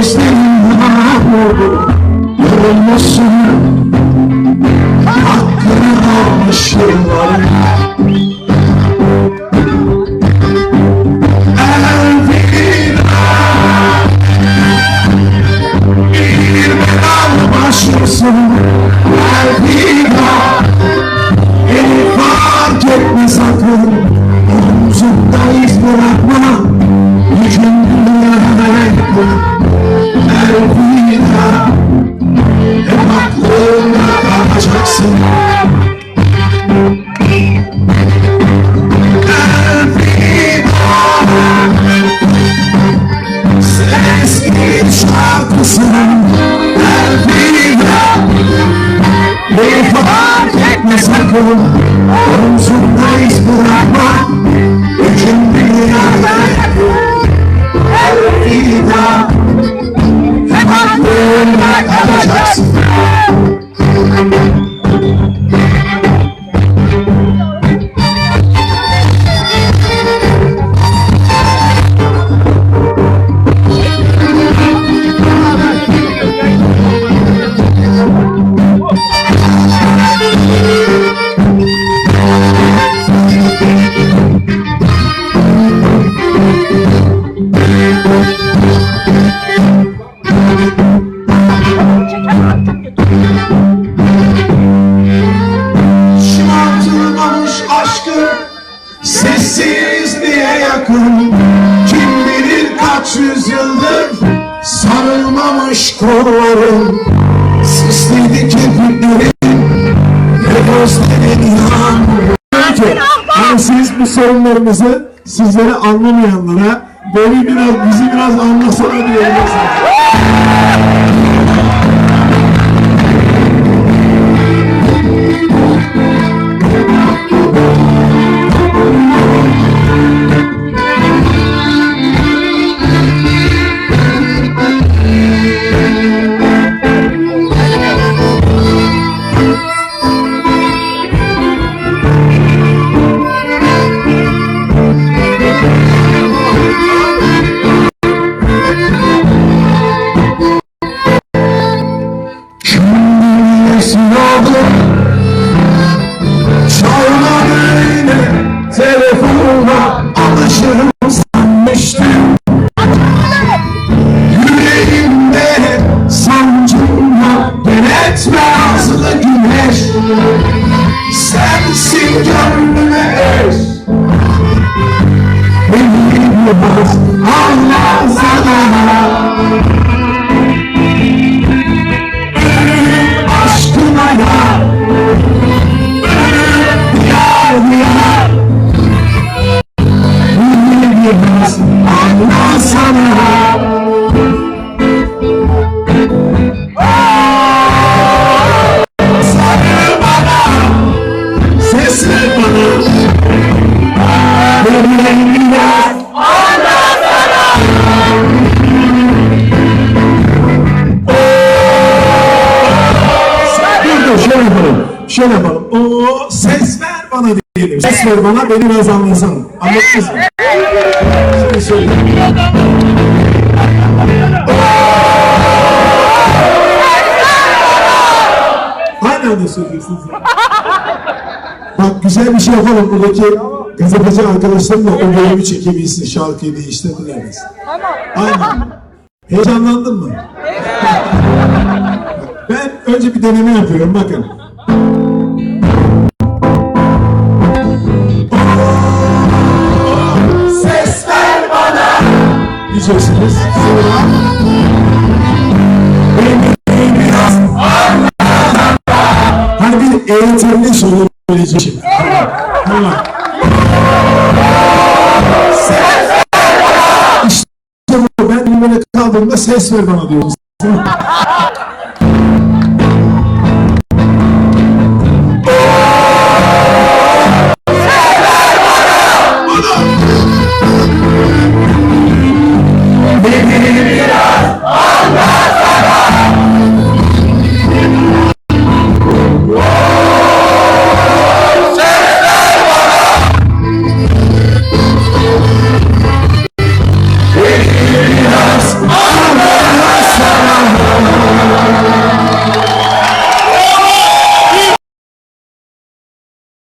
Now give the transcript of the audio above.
Ve gözlerim yağmur Yorulmuşsun Hakkını almış yıllar Oh, Şımartılmamış aşkın Sessizliğe yakın. Kim bilir kaç yüzyıldır Sarılmamış kolların. Sisliydi kirpiklerin Ve gözlerin ama siz bu sorunlarımızı sizleri anlamayanlara böyle biraz bizi biraz anlasana diyorum. Kimsin oğlum Çalmadı yine Telefonuma alışırım Dur dur şöyle yapalım. Şöyle yapalım. Oo, ses ver bana diyelim. Ses ver bana beni biraz anlasana. Anladınız mı? Şimdi söyle. Aynı anda söylüyorsunuz. Bak güzel bir şey yapalım. Buradaki gazeteci arkadaşlarım da o bölümü çekebilsin. Şarkıyı değiştirdiler biz. Aynen. Heyecanlandın mı? Ben önce bir deneme yapıyorum bakın. Ses ver bana Diyeceksiniz. Hani bir eğitimli soru söyleyeceğim şimdi. Tamam. İşte bu ben böyle kaldığımda ses ver bana diyoruz.